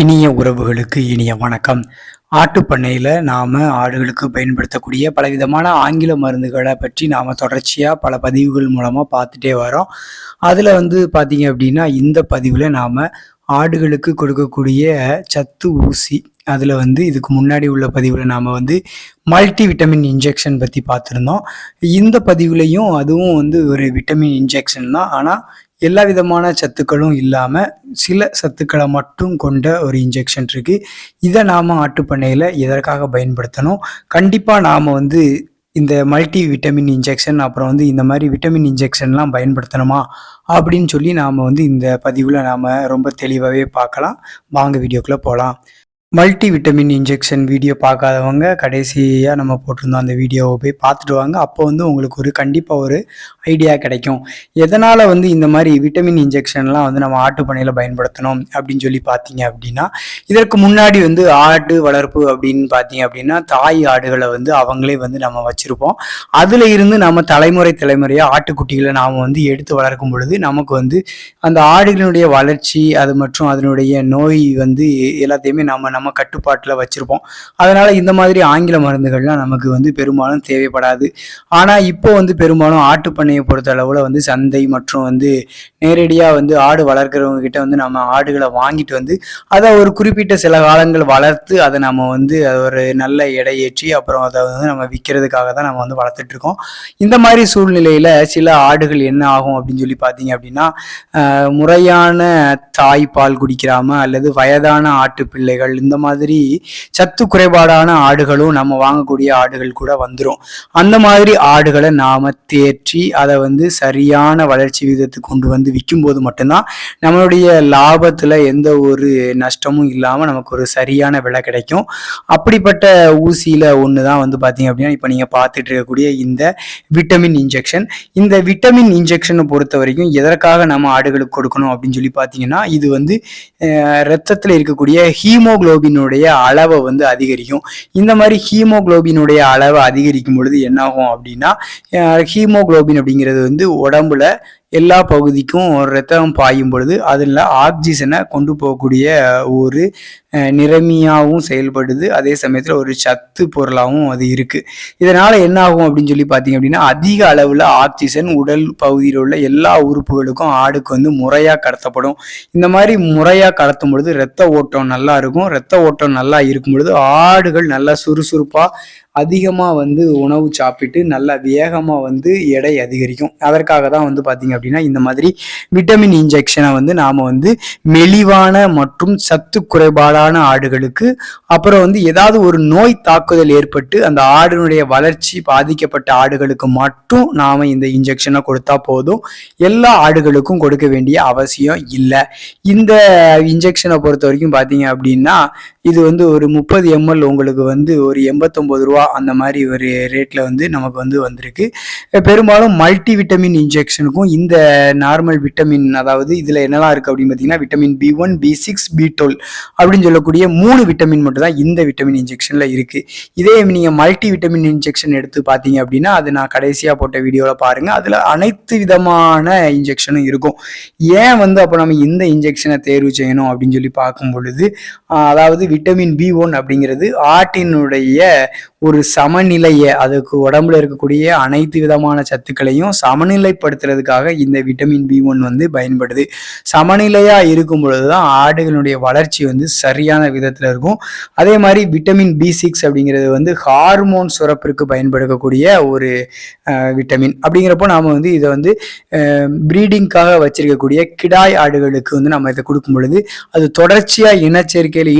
இனிய உறவுகளுக்கு இனிய வணக்கம். ஆட்டுப்பண்ணையில் நாம் ஆடுகளுக்கு பயன்படுத்தக்கூடிய பலவிதமான ஆங்கில மருந்துகளை பற்றி நாம் தொடர்ச்சியாக பல பதிவுகள் மூலமாக பார்த்துட்டே வரோம். அதில் வந்து பார்த்திங்க அப்படின்னா இந்த பதிவில் நாம் ஆடுகளுக்கு கொடுக்கக்கூடிய சத்து ஊசி அதில் வந்து இதுக்கு முன்னாடி உள்ள பதிவில் நாம் வந்து மல்டி விட்டமின் இன்ஜெக்ஷன் பற்றி பார்த்துருந்தோம். இந்த பதிவுலையும் அதுவும் வந்து ஒரு விட்டமின் இன்ஜெக்ஷன் தான். ஆனால் எல்லா விதமான சத்துக்களும் இல்லாமல் சில சத்துக்களை மட்டும் கொண்ட ஒரு இன்ஜெக்ஷன் இருக்குது இதை நாம் ஆட்டுப்பண்ணையில் எதற்காக பயன்படுத்தணும்? கண்டிப்பாக நாம் வந்து இந்த மல்டி விட்டமின் இன்ஜெக்ஷன் அப்புறம் வந்து இந்த மாதிரி விட்டமின் இன்ஜெக்ஷன்லாம் பயன்படுத்தணுமா? அப்படின்னு சொல்லி நாம் வந்து இந்த பதிவில் நாம் ரொம்ப தெளிவாகவே பார்க்கலாம். வாங்க வீடியோக்குள்ளே போகலாம் மல்டி விட்டமின் இன்ஜெக்ஷன் வீடியோ பார்க்காதவங்க கடைசியாக நம்ம போட்டிருந்தோம் அந்த வீடியோவை போய் பார்த்துட்டு வாங்க. அப்போ வந்து உங்களுக்கு ஒரு கண்டிப்பாக ஒரு ஐடியா கிடைக்கும். எதனால் வந்து இந்த மாதிரி விட்டமின் இன்ஜெக்ஷன்லாம் வந்து நம்ம ஆட்டு பண்ணையில் பயன்படுத்தணும் அப்படின்னு சொல்லி பார்த்தீங்க அப்படின்னா இதற்கு முன்னாடி வந்து ஆடு வளர்ப்பு அப்படின்னு பார்த்தீங்க அப்படின்னா தாய் ஆடுகளை வந்து அவங்களே வந்து நம்ம வச்சுருப்போம். அதில் இருந்து நம்ம தலைமுறை தலைமுறையாக ஆட்டுக்குட்டிகளை நாம் வந்து எடுத்து வளர்க்கும் பொழுது நமக்கு வந்து அந்த ஆடுகளினுடைய வளர்ச்சி அது மற்றும் அதனுடைய நோய் வந்து எல்லாத்தையுமே நம்ம நம்ம கட்டுப்பாட்டில் வச்சுருப்போம். அதனால் இந்த மாதிரி ஆங்கில மருந்துகள்லாம் நமக்கு வந்து பெரும்பாலும் தேவைப்படாது. ஆனால் இப்போ வந்து பெரும்பாலும் ஆட்டு பண்ணையை பொறுத்த அளவில் வந்து சந்தை மற்றும் வந்து நேரடியாக வந்து ஆடு வளர்க்குறவங்க கிட்ட வந்து நம்ம ஆடுகளை வாங்கிட்டு வந்து அதை ஒரு குறிப்பிட்ட சில காலங்கள் வளர்த்து அதை நம்ம வந்து அது ஒரு நல்ல எடை ஏற்றி அப்புறம் அதை வந்து நம்ம விற்கிறதுக்காக தான் நம்ம வந்து வளர்த்துட்டு இருக்கோம். இந்த மாதிரி சூழ்நிலையில் சில ஆடுகள் என்ன ஆகும் அப்படின்னு சொல்லி பார்த்தீங்க அப்படின்னா முறையான முறையான தாய்ப்பால் குடிக்கிறாம அல்லது வயதான ஆட்டு பிள்ளைகள் இந்த இந்த மாதிரி சத்து குறைபாடான ஆடுகளும் நம்ம வாங்கக்கூடிய ஆடுகள் கூட வந்துடும் அந்த மாதிரி ஆடுகளை நாம தேற்றி அதை வந்து சரியான வளர்ச்சி விகிதத்துக்கு கொண்டு வந்து விற்கும்போது மட்டும்தான் நம்மளுடைய லாபத்தில் எந்த ஒரு நஷ்டமும் இல்லாமல் நமக்கு ஒரு சரியான விலை கிடைக்கும். அப்படிப்பட்ட ஊசியில் ஒன்று தான் வந்து பார்த்தீங்க அப்படின்னா இப்போ நீங்கள் பார்த்துட்டு இருக்கக்கூடிய இந்த விட்டமின் இன்ஜெக்ஷன் இந்த விட்டமின் இன்ஜெக்ஷனை பொறுத்த வரைக்கும் எதற்காக நம்ம ஆடுகளுக்கு கொடுக்கணும் அப்படின்னு சொல்லி பார்த்தீங்கன்னா இது வந்து ரத்தத்தில் இருக்கக்கூடிய இருக்கக்கூடிய ஹீமோக்ளோபினுடைய அளவை வந்து அதிகரிக்கும். இந்த மாதிரி ஹீமோகுளோபினுடைய அளவை அதிகரிக்கும் பொழுது என்னாகும் அப்படின்னா ஹீமோகுளோபின் அப்படிங்கிறது வந்து உடம்புல எல்லா பகுதிக்கும் ரத்தம் பாயும் பொழுது அதில் ஆக்சிஜனை கொண்டு போகக்கூடிய ஒரு நிறமியாகவும் செயல்படுது. அதே சமயத்தில் ஒரு சத்து பொருளாகவும் அது இருக்குது இதனால் என்ன ஆகும் அப்படின்னு சொல்லி பார்த்தீங்க அப்படின்னா அதிக அளவில் ஆக்சிஜன் உடல் பகுதியில் உள்ள எல்லா உறுப்புகளுக்கும் ஆடுக்கு வந்து முறையாக கடத்தப்படும். இந்த மாதிரி முறையாக கடத்தும் பொழுது ரத்த ஓட்டம் நல்லா இருக்கும். ரத்த ஓட்டம் நல்லா இருக்கும் பொழுது ஆடுகள் நல்லா சுறுசுறுப்பாக அதிகமாக வந்து உணவு சாப்பிட்டு நல்லா வேகமாக வந்து எடை அதிகரிக்கும். அதற்காக தான் வந்து பார்த்தீங்க அப்படின்னா இந்த மாதிரி விட்டமின் இன்ஜெக்ஷனை வந்து நாம் வந்து மெலிவான மற்றும் சத்து குறைபாடான ஆடுகளுக்கு அப்புறம் வந்து ஏதாவது ஒரு நோய் தாக்குதல் ஏற்பட்டு அந்த ஆடினுடைய வளர்ச்சி பாதிக்கப்பட்ட ஆடுகளுக்கு மட்டும் நாம் இந்த இன்ஜெக்ஷனை கொடுத்தா போதும். எல்லா ஆடுகளுக்கும் கொடுக்க வேண்டிய அவசியம் இல்லை. இந்த இன்ஜெக்ஷனை பொறுத்த வரைக்கும் பார்த்தீங்க அப்படின்னா இது வந்து ஒரு முப்பது எம்எல் உங்களுக்கு வந்து ஒரு எண்பத்தொம்பது ரூபா அந்த மாதிரி ஒரு ரேட்டில் வந்து நமக்கு வந்து வந்திருக்கு. பெரும்பாலும் மல்டி விட்டமின் இன்ஜெக்ஷனுக்கும் இந்த நார்மல் விட்டமின் அதாவது இதில் என்னெல்லாம் இருக்குது அப்படின்னு பார்த்தீங்கன்னா vitamin B one B six B twelve அப்படின்னு சொல்லக்கூடிய மூணு விட்டமின் மட்டும் தான் இந்த விட்டமின் இன்ஜெக்ஷனில் இருக்குது இதே நீங்கள் மல்டி விட்டமின் இன்ஜெக்ஷன் எடுத்து பார்த்தீங்க அப்படின்னா அது நான் கடைசியாக போட்ட வீடியோவில் பாருங்கள் அதில் அனைத்து விதமான இன்ஜெக்ஷனும் இருக்கும். ஏன் வந்து அப்போ நம்ம இந்த இன்ஜெக்ஷனை தேர்வு செய்யணும் அப்படின்னு சொல்லி பார்க்கும் பொழுது அதாவது விட்டமின் பி ஒன் அப்படிங்கிறது ஆட்டினுடைய ஒரு சமநிலையை அதுக்கு உடம்புல இருக்கக்கூடிய அனைத்து விதமான சத்துக்களையும் சமநிலைப்படுத்துறதுக்காக இந்த விட்டமின் பி ஒன் வந்து பயன்படுது. சமநிலையா இருக்கும் பொழுது தான் ஆடுகளுடைய வளர்ச்சி வந்து சரியான விதத்துல இருக்கும். அதே மாதிரி விட்டமின் பி சிக்ஸ் அப்படிங்கிறது வந்து ஹார்மோன் சுரப்பிற்கு பயன்படுத்தக்கூடிய ஒரு விட்டமின் அப்படிங்கிறப்போ நாம வந்து இதை வந்து ப்ரீடிங்காக வச்சிருக்கக்கூடிய கிடாய் ஆடுகளுக்கு வந்து நம்ம இதை கொடுக்கும் பொழுது அது தொடர்ச்சியா இனச்சேர்க்கையில்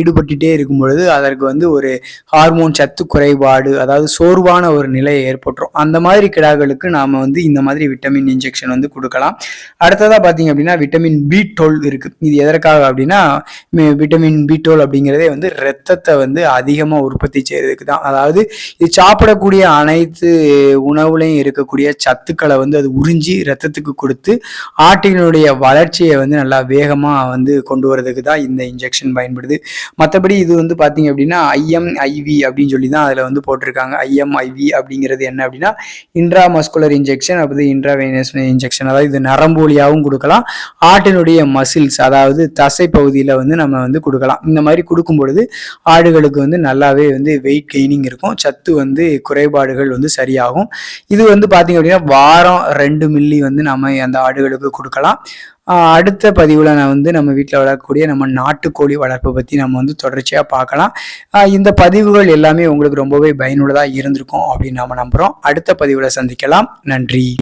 ஈடுபட்டுட்டே இருக்கும் பொழுது அதற்கு வந்து ஒரு ஹார்மோன் சத்து குறைபாடு அதாவது சோர்வான ஒரு நிலை ஏற்பட்டுரும். அந்த மாதிரி கிடாக்களுக்கு நாம வந்து இந்த மாதிரி விட்டமின் இன்ஜெக்ஷன் வந்து கொடுக்கலாம். அடுத்ததா பார்த்தீங்க அப்படின்னா விட்டமின் பி டோல் இருக்கு. இது எதற்காக அப்படின்னா விட்டமின் பி டோல் அப்படிங்கிறதே வந்து ரத்தத்தை வந்து அதிகமாக உற்பத்தி செய்யறதுக்கு தான். அதாவது இது சாப்பிடக்கூடிய அனைத்து உணவுலையும் இருக்கக்கூடிய சத்துக்களை வந்து அது உறிஞ்சி ரத்தத்துக்கு கொடுத்து ஆட்டினுடைய வளர்ச்சியை வந்து நல்லா வேகமாக வந்து கொண்டு வரதுக்கு தான் இந்த இன்ஜெக்ஷன் பயன்படுது. மற்றபடி மற்றபடி இது வந்து பார்த்தீங்க அப்படின்னா ஐஎம்ஐவி அப்படின்னு சொல்லி தான் அதில் வந்து போட்டிருக்காங்க. ஐஎம்ஐவி அப்படிங்கிறது என்ன அப்படின்னா இன்ட்ரா மஸ்குலர் இன்ஜெக்ஷன் அப்படி இன்ட்ராவேனஸ் இன்ஜெக்ஷன் அதாவது இது நரம்பு வழியாகவும் கொடுக்கலாம். ஆட்டினுடைய மசில்ஸ் அதாவது தசை பகுதியில் வந்து நம்ம வந்து கொடுக்கலாம். இந்த மாதிரி கொடுக்கும் பொழுது ஆடுகளுக்கு வந்து நல்லாவே வந்து வெயிட் கெய்னிங் இருக்கும். சத்து வந்து குறைபாடுகள் வந்து சரியாகும். இது வந்து பார்த்தீங்க அப்படின்னா வாரம் ரெண்டு மில்லி வந்து நம்ம அந்த ஆடுகளுக்கு கொடுக்கலாம். அடுத்த பதிவில் நான் வந்து நம்ம வீட்டில் வளர்க்கக்கூடிய நம்ம நாட்டுக்கோழி வளர்ப்பை பற்றி நம்ம வந்து தொடர்ச்சியாக பார்க்கலாம். இந்த பதிவுகள் எல்லாமே உங்களுக்கு ரொம்பவே பயனுள்ளதாக இருந்திருக்கும் அப்படின்னு நம்ம நம்புகிறோம் அடுத்த பதிவில் சந்திக்கலாம். நன்றி.